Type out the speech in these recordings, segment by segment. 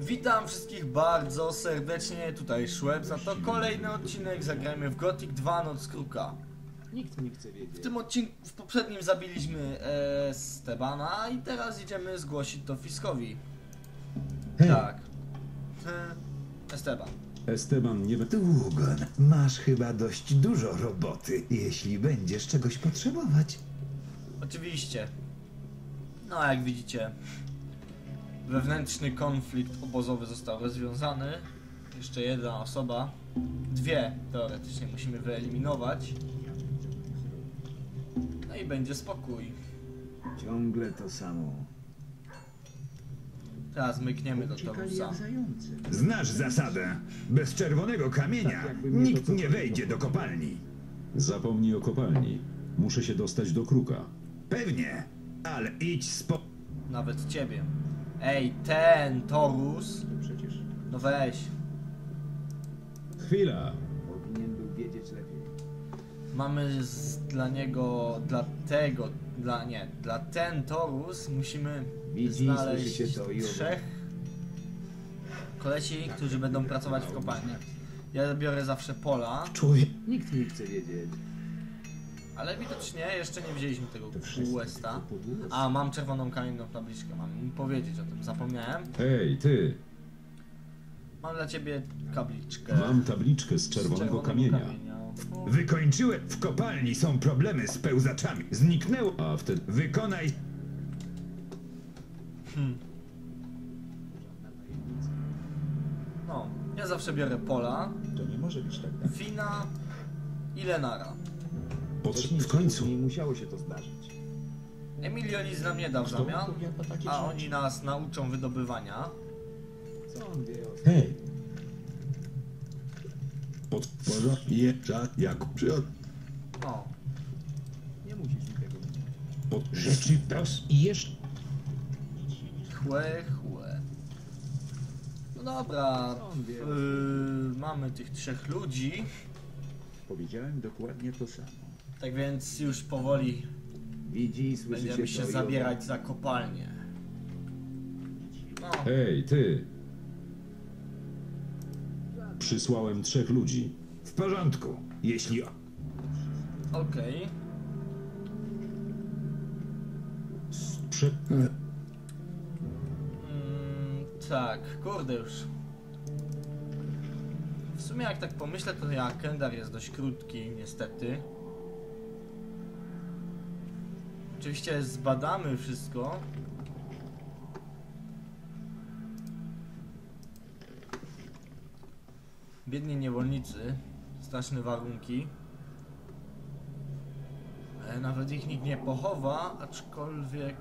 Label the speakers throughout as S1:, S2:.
S1: Witam wszystkich bardzo serdecznie, tutaj Szweb, za to kolejny odcinek zagrajmy w Gothic 2 Noc Kruka.
S2: Nikt nie chce wiedzieć.
S1: W tym odcinku, w poprzednim zabiliśmy e, Stebana i teraz idziemy zgłosić to Fiskowi. Tak. E, Esteban.
S3: Esteban nie be...
S4: Długon, masz chyba dość dużo roboty, jeśli będziesz czegoś potrzebować.
S1: Oczywiście. No jak widzicie, wewnętrzny konflikt obozowy został rozwiązany. Jeszcze jedna osoba, dwie teoretycznie musimy wyeliminować. No i będzie spokój.
S2: Ciągle to samo.
S1: Teraz mykniemy do Torusa.
S4: Znasz zasadę. Bez czerwonego kamienia
S2: mnie
S4: nikt nie wejdzie do kopalni.
S3: Zapomnij o kopalni. Muszę się dostać do kruka.
S4: Pewnie, ale idź spo...
S1: Nawet ciebie. Ej, ten Torus.
S2: To przecież
S1: No weź.
S3: Chwila!
S2: powinien był wiedzieć lepiej.
S1: Mamy z, dla niego, dla tego, dla nie, dla ten Torus musimy
S2: Widzi,
S1: znaleźć trzech kolesi, którzy będą pracować w kopalni. Ja biorę zawsze pola,
S4: Człowiek...
S2: Nikt nie chce wiedzieć.
S1: Ale widocznie jeszcze nie wzięliśmy tego
S2: podłos.
S1: A, mam czerwoną kamienną tabliczkę, mam powiedzieć o tym, zapomniałem.
S3: Ej, ty!
S1: Mam dla ciebie tabliczkę.
S3: Mam tabliczkę z
S1: z
S3: czerwonego kamienia.
S1: O,
S4: Wykończyłem... W kopalni są problemy z pełzaczami. Zniknęło...
S3: A wtedy...
S4: Wykonaj...
S1: No, ja zawsze biorę pola,
S2: To nie może być tak dalej.
S1: wina i Lenara.
S3: W końcu!
S2: Nie musiało się to zdarzyć.
S1: Emilio nic nam nie dał w zamian, a oni nas nauczą wydobywania.
S2: Co on wie o
S3: Hej! Pod... Podjeżdża jak przyod...
S1: No,
S2: Nie musisz mi tego mówić.
S3: Pod...
S4: Rzeczy prost i jeszcze...
S1: chłe, chłe. No dobra,
S2: Co on wie?
S1: yy, mamy tych trzech ludzi,
S2: Powiedziałem dokładnie to samo.
S1: Tak więc już powoli
S2: Widzi,
S1: będziemy się
S2: to i
S1: zabierać za kopalnię. No,
S3: Hej, ty! Przysłałem trzech ludzi.
S4: W porządku, jeśli...
S1: okej.
S3: Prze...
S1: Mm, tak, kurde już. W sumie jak tak pomyślę, to ja Kendar jest dość krótki, niestety. Oczywiście zbadamy wszystko. Biedni niewolnicy, straszne warunki. E, Nawet ich nikt nie pochowa, aczkolwiek...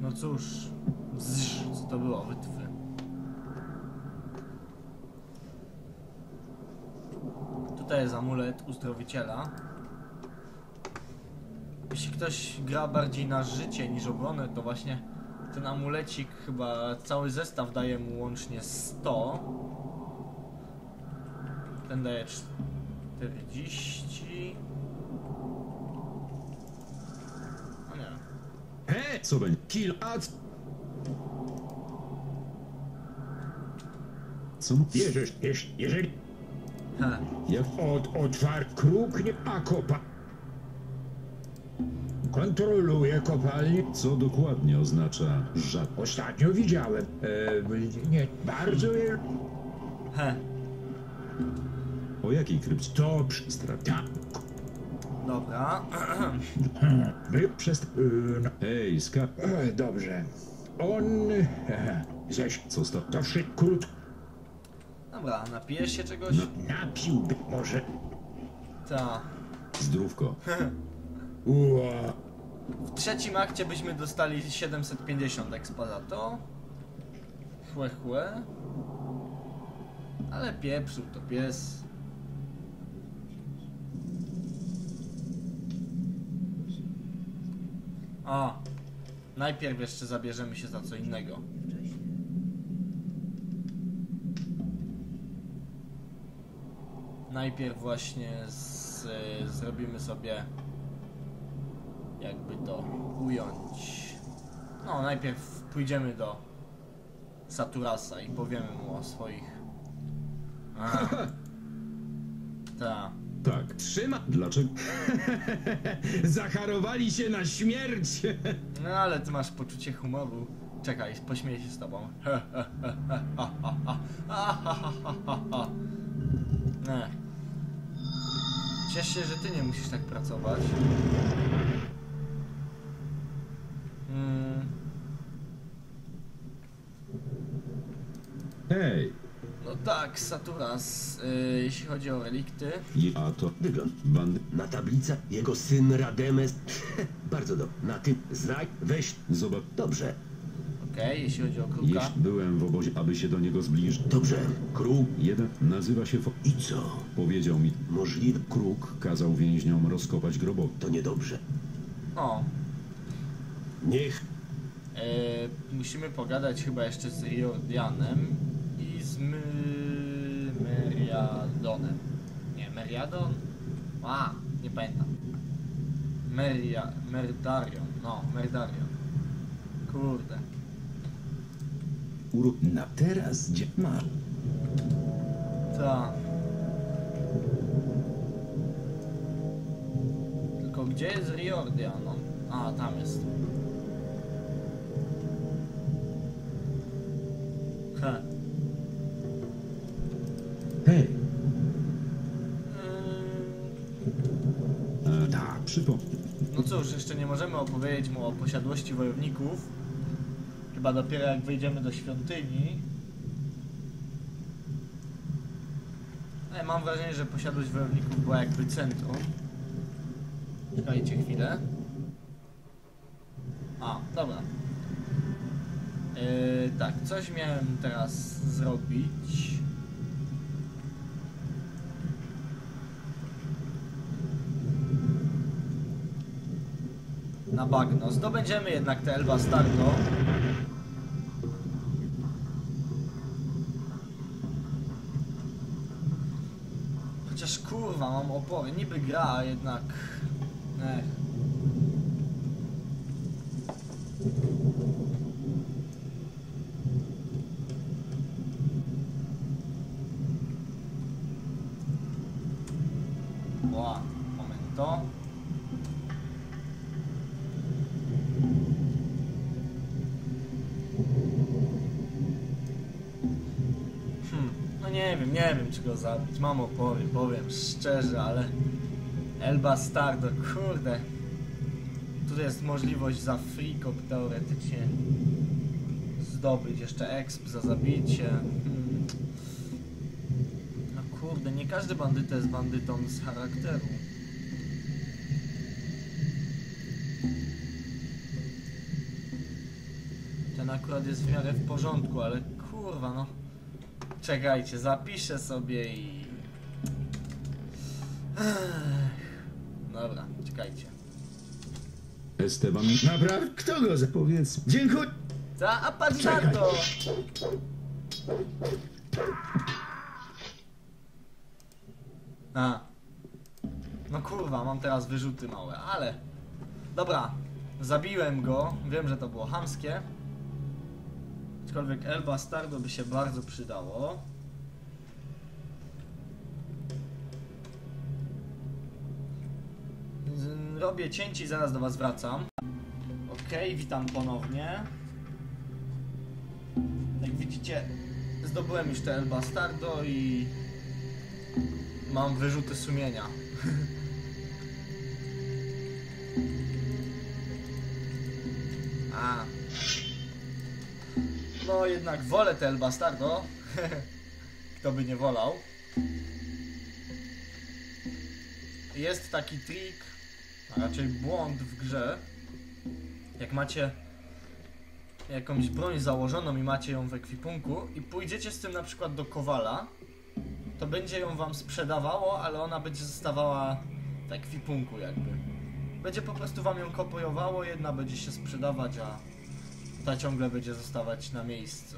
S1: No cóż, Zzz, co to było, wytwy. Tutaj jest amulet uzdrowiciela. Jeśli ktoś gra bardziej na życie niż obronę, to właśnie ten amulecik chyba cały zestaw daje mu łącznie 100. Ten daje 40. No nie.
S4: He!
S3: Co będzie?
S4: C-
S3: Co?
S4: Bierzesz, jeż- jeżeli...
S1: Ha.
S3: Jak...
S4: Od otwar kruk nie... A kopa... Kontroluję kopalnię.
S3: Co dokładnie oznacza żad...
S4: Ostatnio widziałem. E, nie, bardzo je...
S1: He.
S3: O jakiej krypcie?
S4: To przy...
S3: Strat...
S4: Tak.
S1: Dobra.
S4: By przez... E, no,
S3: Hej, ska...
S4: e, dobrze. On... Ześ...
S3: Co sta...
S4: To wszy... krótko...
S1: Dobra, napijesz się czegoś?
S4: Napiłby może...
S1: Ta.
S3: Zdrówko.
S4: Ua.
S1: W trzecim akcie byśmy dostali 750 expa za to. Chłe, chłe. Ale pieprzył to pies. O, najpierw jeszcze zabierzemy się za co innego. Najpierw właśnie z, zrobimy sobie jakby to ująć. No, najpierw pójdziemy do Saturasa i powiemy mu o swoich... A. Ta.
S3: Tak.
S5: Trzyma.
S3: Dlaczego?
S5: Zacharowali się na śmierć.
S1: No ale ty masz poczucie humoru. Czekaj, pośmieję się z tobą. Ciesz się, że ty nie musisz tak pracować. Mm,
S3: Hej!
S1: no tak, Saturas, y, jeśli chodzi o relikty.
S3: Je- A to...
S6: Wygląd.
S3: Bandy...
S6: Na tablicach jego syn Rademes. Bardzo dobrze. Na tym znaj, weź.
S3: Zobacz...
S6: Dobrze,
S1: Okej, jeśli chodzi o kruka.
S3: Jeśli byłem w obozie, aby się do niego zbliżyć.
S6: dobrze. Kruk.
S3: Jeden nazywa się... Fo...
S6: I co?
S3: Powiedział mi...
S6: Możliwe.
S3: Kruk kazał więźniom rozkopać grobowy.
S6: To niedobrze.
S1: O,
S6: Niech.
S1: E, musimy pogadać chyba jeszcze z Riordianem i z My... Meriadonem. Nie, Meriadon? A, nie pamiętam. Meria... Merdarion. No, Merdarion. Kurde.
S4: Na teraz dzie- ma.
S1: Ta. Tylko gdzie jest Riordian? A, tam jest. Ym,
S3: E, tak, przypom...
S1: No cóż, jeszcze nie możemy opowiedzieć mu o posiadłości wojowników. Chyba dopiero jak wejdziemy do świątyni. Ale mam wrażenie, że posiadłość wojowników była jakby centrum. Czekajcie chwilę. A, dobra. Yy, tak, coś miałem teraz zrobić. Na bagno. Zdobędziemy jednak te Elba Stardo. Chociaż kurwa, mam opory. Niby gra, a jednak... Ech. Go zabić. Mam opory, powiem szczerze, ale Elba Stardo, kurde. Tu jest możliwość za frikop teoretycznie zdobyć jeszcze exp za zabicie. Hmm. No kurde, nie każdy bandyta jest bandytą z charakteru. Ten akurat jest w miarę w porządku, ale kurwa no. Czekajcie, zapiszę sobie i... Dobra, czekajcie.
S3: Esteban...
S5: Naprawdę? Kto go zapowiedz? Dziękuję.
S1: Ta, a patrz na to! A. No kurwa, mam teraz wyrzuty małe, ale... Dobra, zabiłem go, wiem, że to było hamskie. Aczkolwiek Elba Stardo by się bardzo przydało. Robię cięcie i zaraz do was wracam. Okej, witam ponownie. Jak widzicie, zdobyłem już te El Bastardo i mam wyrzuty sumienia. No jednak wolę te El Bastardo. Kto by nie wolał. Jest taki trik, a raczej błąd w grze. Jak macie jakąś broń założoną i macie ją w ekwipunku i pójdziecie z tym na przykład do Kowala, to będzie ją wam sprzedawało, ale ona będzie zostawała w ekwipunku jakby. Będzie po prostu wam ją kopiowało, jedna będzie się sprzedawać, a ta ciągle będzie zostawać na miejscu.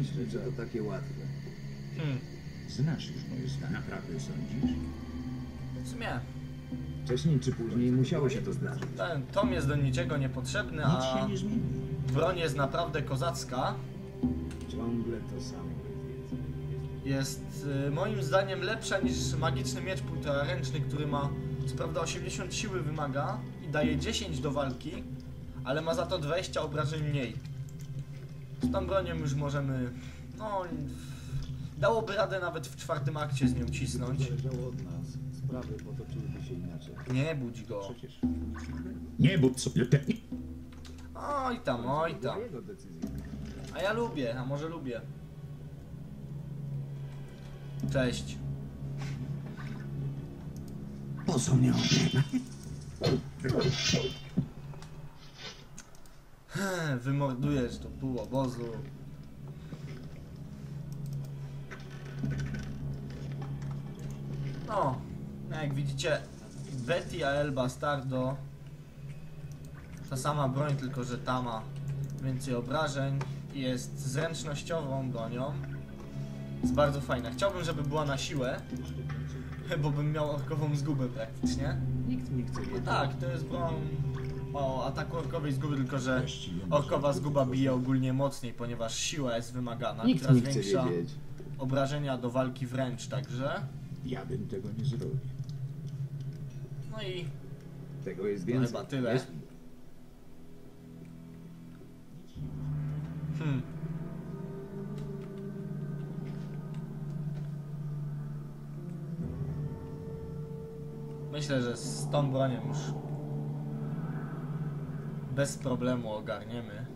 S2: Myślę, że to takie łatwe.
S1: Hmm,
S2: Znasz już moje zdanie. Naprawdę sądzisz?
S1: w sumie
S2: Wcześniej czy później musiało się to zdarzyć.
S1: ten Tom jest do niczego niepotrzebny,
S2: Nic
S1: a
S2: się nie zmieni.
S1: broń jest naprawdę kozacka.
S2: Ciągle to samo.
S1: Jest y, moim zdaniem lepsza niż magiczny miecz półtora ręczny, który ma co prawda 80 siły wymaga daje 10 do walki, ale ma za to 20 obrażeń mniej. Z tą bronią już możemy, no, dałoby radę nawet w czwartym akcie z nią cisnąć.
S2: Zależało od nas. Sprawy potoczyłyby się inaczej.
S1: Nie budź go.
S2: Przecież
S5: Nie, bo co?
S1: Oj tam, oj tam. A ja lubię, a może lubię. Cześć.
S5: Po co mnie
S1: Wymordujesz to pół obozu. No, jak widzicie, Betty a El Bastardo ta sama broń, tylko że ta ma więcej obrażeń i jest zręcznościową bronią. Jest bardzo fajna. Chciałbym, żeby była na siłę, bo bym miał orkową zgubę praktycznie.
S2: Nikt nie chce
S1: No tak, to jest broń o ataku orkowej zguby, tylko że orkowa zguba bije ogólnie mocniej, ponieważ siła jest wymagana,
S2: Nikt
S1: która
S2: nie chce
S1: zwiększa
S2: wiedzieć.
S1: obrażenia do walki wręcz, także.
S2: Ja bym tego nie zrobił.
S1: No i
S2: Tego jest
S1: No
S2: więcej.
S1: chyba tyle.
S2: Jest-
S1: hmm. Myślę, że z tą bronią już bez problemu ogarniemy.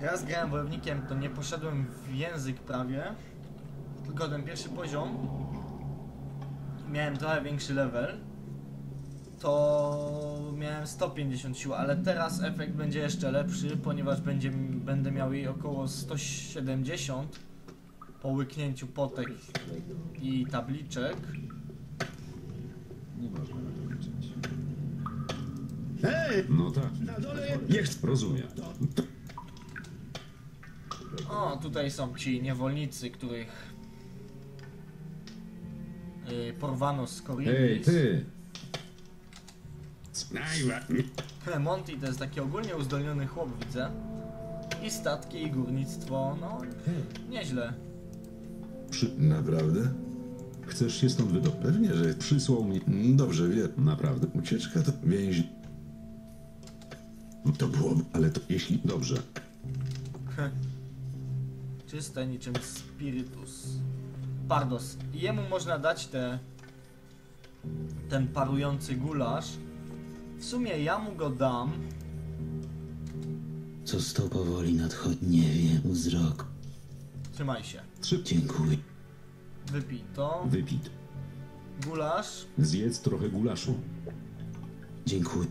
S1: Raz grałem wojownikiem, to nie poszedłem w język prawie, tylko ten pierwszy poziom. Miałem trochę większy level, to miałem 150 sił, ale teraz efekt będzie jeszcze lepszy, ponieważ będzie, będę miał jej około 170 po łyknięciu potek i tabliczek.
S2: Nie można na to liczyć.
S5: Hej!
S3: No tak,
S5: Na dole nie chcę.
S3: rozumiem.
S1: O, tutaj są ci niewolnicy, których yy, porwano z Korinis.
S3: Ej, ty!
S5: Najwa.
S1: Monty to jest taki ogólnie uzdolniony chłop, widzę. I statki, i górnictwo, no nieźle.
S3: Przy...
S4: Naprawdę?
S3: Chcesz się stąd wydobyć?
S4: Pewnie, że
S3: Przysłał mnie...
S4: dobrze wie.
S3: Naprawdę.
S4: Ucieczka to więź. To było,
S3: Ale to jeśli... Dobrze.
S1: Czyste niczym spirytus. Pardos. Jemu można dać te... Ten parujący gulasz. W sumie ja mu go dam.
S7: Co sto powoli nadchodzi, nie wiem, wzrok.
S1: Trzymaj się.
S3: Trzy...
S7: Dziękuję.
S1: Wypij to.
S3: Wypij.
S1: Gulasz.
S3: Zjedz trochę gulaszu.
S7: Dziękuję.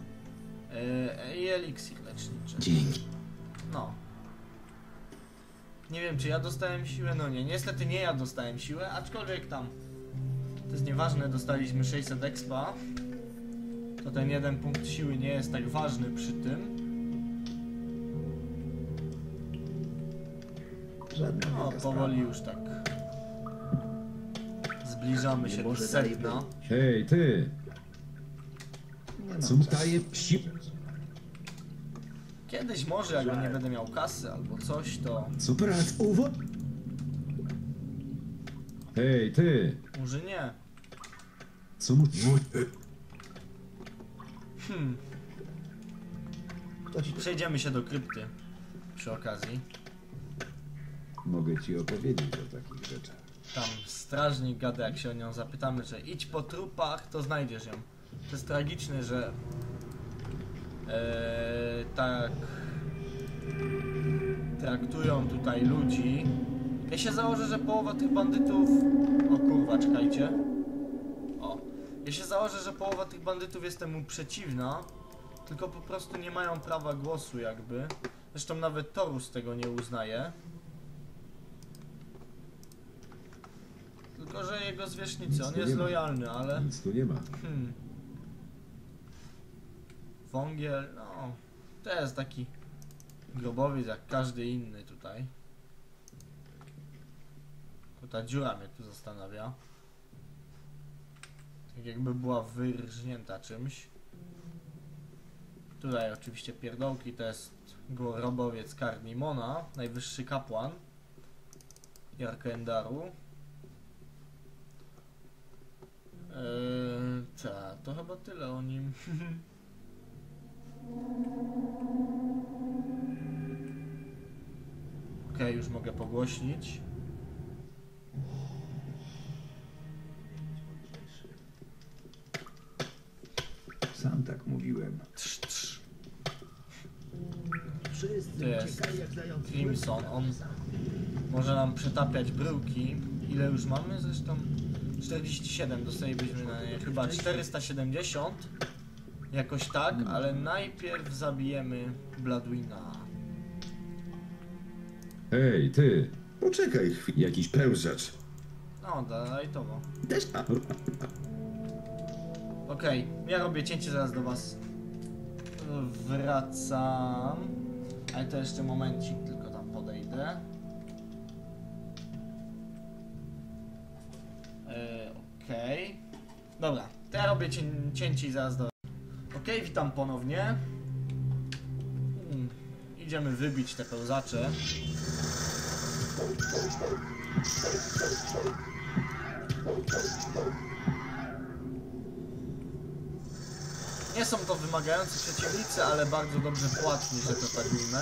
S1: Yy, I eliksir leczniczy.
S7: Dzięki.
S1: No. Nie wiem, czy ja dostałem siłę? No nie, niestety nie ja dostałem siłę, aczkolwiek tam. To jest nieważne, dostaliśmy 600 expa. To ten jeden punkt siły nie jest tak ważny przy tym.
S2: Żadna
S1: No, powoli
S2: sprawa.
S1: już tak. Zbliżamy się do sedna.
S2: być.
S3: Hej, ty! Co daje psi...
S1: Kiedyś może, jak nie będę miał kasy albo coś, to
S3: Co
S5: Brat, uwo...
S3: Hej, ty!
S1: może nie.
S3: Co mu...
S1: Hmm, przejdziemy się do krypty przy okazji.
S2: Mogę ci opowiedzieć o takich rzeczach.
S1: Tam strażnik gada, jak się o nią zapytamy, że idź po trupach, to znajdziesz ją. To jest tragiczne, że e, tak traktują tutaj ludzi. Ja się założę, że połowa tych bandytów... O kurwa, czekajcie. O. Ja się założę, że połowa tych bandytów jest temu przeciwna, tylko po prostu nie mają prawa głosu jakby. Zresztą nawet Torus tego nie uznaje. Tylko, że jego zwierzchnicy, on jest lojalny, ale...
S3: Nic tu nie ma.
S1: Hmm. Wągiel, no... To jest taki grobowiec jak każdy inny tutaj. Tylko ta dziura mnie tu zastanawia. Tak jakby była wyrżnięta czymś. Tutaj oczywiście pierdołki to jest go- robowiec Karnimona, najwyższy kapłan Jarkendaru. Eee, ta, to chyba tyle o nim. Okej, już mogę pogłośnić.
S4: Sam tak mówiłem.
S1: Trz, trz. To jest Crimson, on może nam przetapiać bryłki. Ile już mamy zresztą? 47 dostalibyśmy na nie, chyba 470 Jakoś tak, ale najpierw zabijemy Bladwina
S3: Hej, ty!
S5: Poczekaj chwilę.
S3: Jakiś
S5: Pełzacz.
S1: No, daj to.
S5: Też... A,
S1: Okej, ja robię cięcie, zaraz do was wracam. Ale to jeszcze momencik, tylko tam podejdę. Robię cię, cięcie i zaraz do... Okej, witam ponownie. Mm, Idziemy wybić te pełzacze. Nie są to wymagający przeciwnicy, ale bardzo dobrze płatni, że to tak ujmę.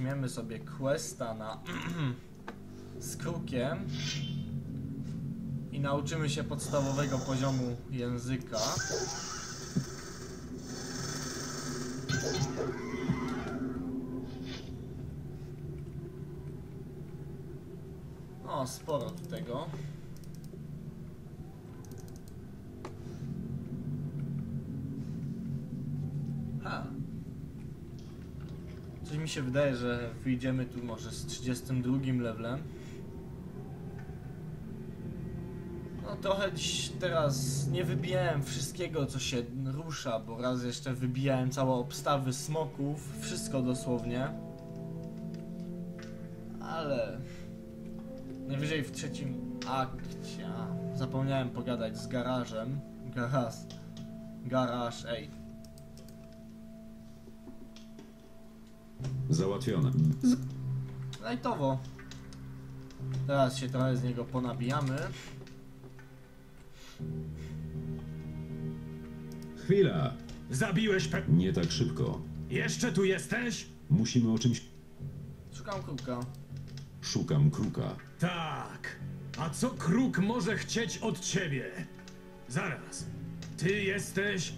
S1: Weźmiemy sobie questa na z krukiem i nauczymy się podstawowego poziomu języka. O, sporo tego. Ha. Coś mi się wydaje, że wyjdziemy tu może z 32 levelem. No trochę dziś teraz nie wybijałem wszystkiego, co się rusza, bo raz jeszcze wybijałem całe obstawy smoków, wszystko dosłownie. Ale najwyżej w trzecim akcie. Zapomniałem pogadać z garażem. Garaż. Garaż, ej.
S3: Załatwione.
S1: Lajtowo. Teraz się trochę z niego ponabijamy.
S3: Chwila!
S8: Zabiłeś pe...
S3: Nie tak szybko.
S8: Jeszcze tu jesteś?
S3: Musimy o czymś...
S1: Szukam kruka.
S3: Szukam kruka.
S8: Tak. A co kruk może chcieć od ciebie? Zaraz. Ty jesteś...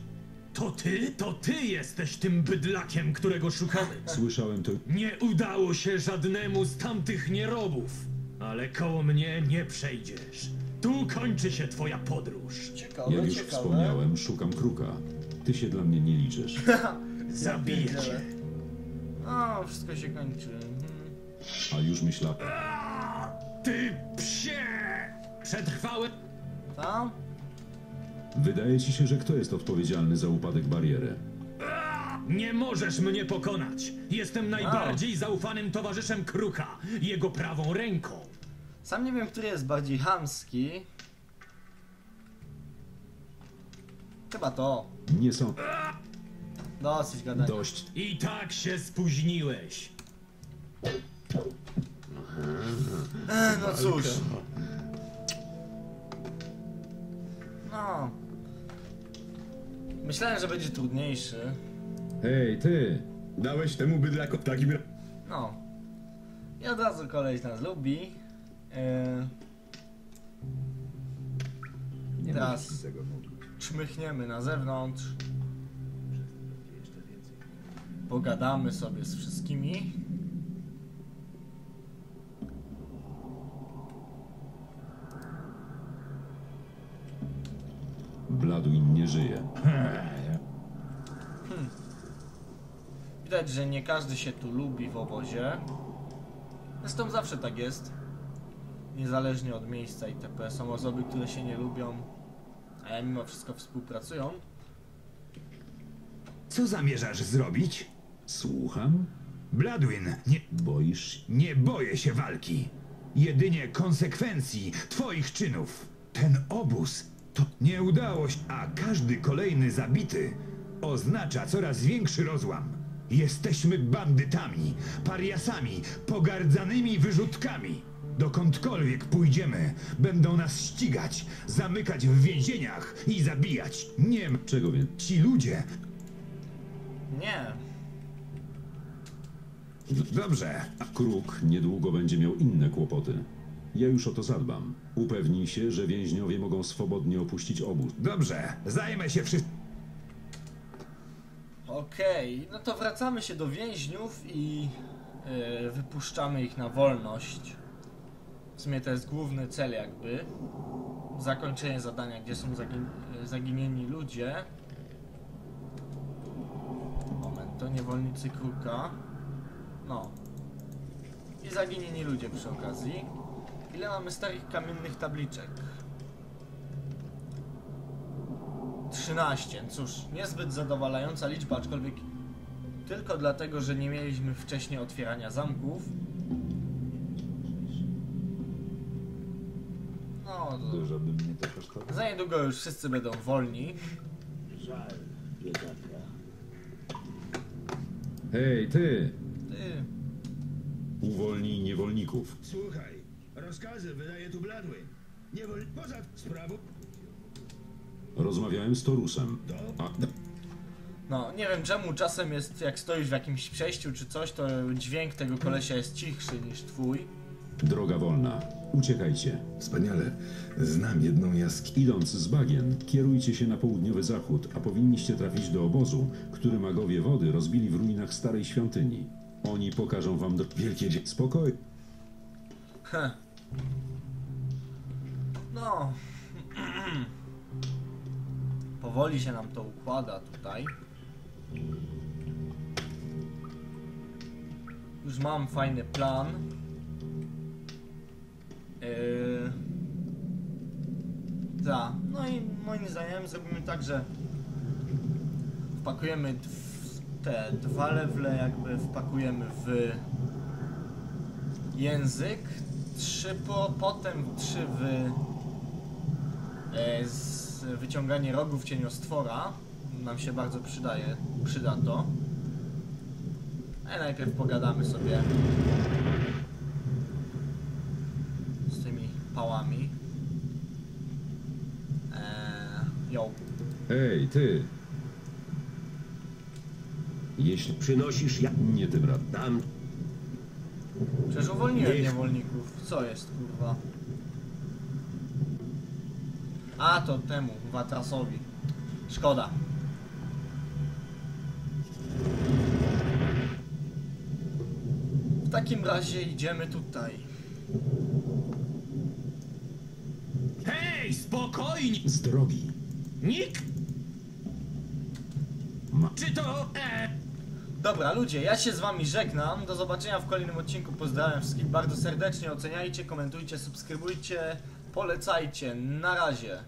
S8: To ty? To ty jesteś tym bydlakiem, którego szukamy.
S3: Słyszałem to...
S8: Nie udało się żadnemu z tamtych nierobów. Ale koło mnie nie przejdziesz. Tu kończy się twoja podróż.
S1: Ciekawe,
S3: Jak już
S1: ciekawe.
S3: wspomniałem, szukam kruka. Ty się dla mnie nie liczysz.
S8: Zabiję cię.
S1: O, wszystko się kończy.
S3: A już myślałem...
S8: Ty psie! Przetrwałem...
S1: Tam?
S3: Wydaje ci się, że kto jest odpowiedzialny za upadek bariery?
S8: Nie możesz mnie pokonać! Jestem najbardziej zaufanym towarzyszem Kruka, jego prawą ręką.
S1: Sam nie wiem, który jest bardziej hamski. Chyba to.
S3: Nie są...
S1: Dosyć gadania.
S3: Dość.
S8: I tak się spóźniłeś.
S1: Ech, no cóż. No. Myślałem, że będzie trudniejszy.
S3: Hej, ty!
S5: dałeś temu bydlaku w takim... ra-
S1: No. I od razu koleś nas lubi. Yy,
S4: Nie
S1: Teraz.
S4: musisz tego mówić.
S1: czmychniemy na zewnątrz. Pogadamy sobie z wszystkimi.
S3: Bladwin nie żyje.
S1: Widać, że nie każdy się tu lubi w obozie. Zresztą zawsze tak jest. Niezależnie od miejsca itp. Są osoby, które się nie lubią, a mimo wszystko współpracują.
S4: Co zamierzasz zrobić?
S3: Słucham?
S4: Bladwin, nie,
S3: Boisz?
S4: nie boję się walki. Jedynie konsekwencji twoich czynów. Ten obóz to nie udało się, a każdy kolejny zabity oznacza coraz większy rozłam. Jesteśmy bandytami, pariasami, pogardzanymi wyrzutkami. Dokądkolwiek pójdziemy, będą nas ścigać, zamykać w więzieniach i zabijać. Nie m-
S3: Czego więc?
S4: ci ludzie.
S1: Nie.
S4: Dobrze,
S3: Kruk niedługo będzie miał inne kłopoty. Ja już o to zadbam. Upewnij się, że więźniowie mogą swobodnie opuścić obóz.
S4: dobrze, zajmę się wszystkim.
S1: Okej, no to wracamy się do więźniów i yy, wypuszczamy ich na wolność. W sumie to jest główny cel jakby. Zakończenie zadania, gdzie są zagin zaginieni ludzie. Moment, to niewolnicy kruka. No. I zaginieni ludzie przy okazji. Ile mamy starych kamiennych tabliczek? 13. Cóż, niezbyt zadowalająca liczba, aczkolwiek tylko dlatego, że nie mieliśmy wcześniej otwierania zamków. No, to
S2: Dużo by mnie to kosztowało.
S1: za niedługo już wszyscy będą wolni.
S3: Hej, ty!
S1: Ty,
S3: Uwolnij niewolników.
S5: Słuchaj, rozkazy wydaje tu Bladwin. Nie wol... Poza sprawą...
S3: Rozmawiałem z Torusem. A,
S1: no, nie wiem czemu czasem jest, jak stoisz w jakimś przejściu czy coś, to dźwięk tego kolesia jest cichszy niż twój.
S3: droga wolna. Uciekajcie.
S5: Wspaniale. Znam jedną jaskinię.
S3: Idąc z bagien, kierujcie się na południowy zachód, a powinniście trafić do obozu, który magowie wody rozbili w ruinach starej świątyni. Oni pokażą wam do...
S5: Wielkie dzie...
S3: Spokoj.
S1: Heh. No. Powoli się nam to układa tutaj. Już mam fajny plan. Yy... Tak. No i moim zdaniem zrobimy tak, że wpakujemy te dwa lewle jakby wpakujemy w język, trzy po, potem trzy w e, z wyciąganie rogów cieniostwora. Nam się bardzo przydaje, przyda to. Ale najpierw pogadamy sobie z tymi pałami. Eee, yo.
S3: Hej, ty! Jeśli...
S6: Przynosisz ja...
S3: Nie tym razem.
S6: Tam...
S1: Przecież uwolniłem niewolników. Co jest kurwa? A to temu, Watrasowi. Szkoda. W takim razie idziemy tutaj.
S8: Hej, spokojnie!
S3: Z drogi.
S8: Nikt?
S3: Ma...
S8: Czy to... E...
S1: Dobra, ludzie, ja się z wami żegnam. Do zobaczenia w kolejnym odcinku. Pozdrawiam wszystkich bardzo serdecznie. Oceniajcie, komentujcie, subskrybujcie, polecajcie. Na razie.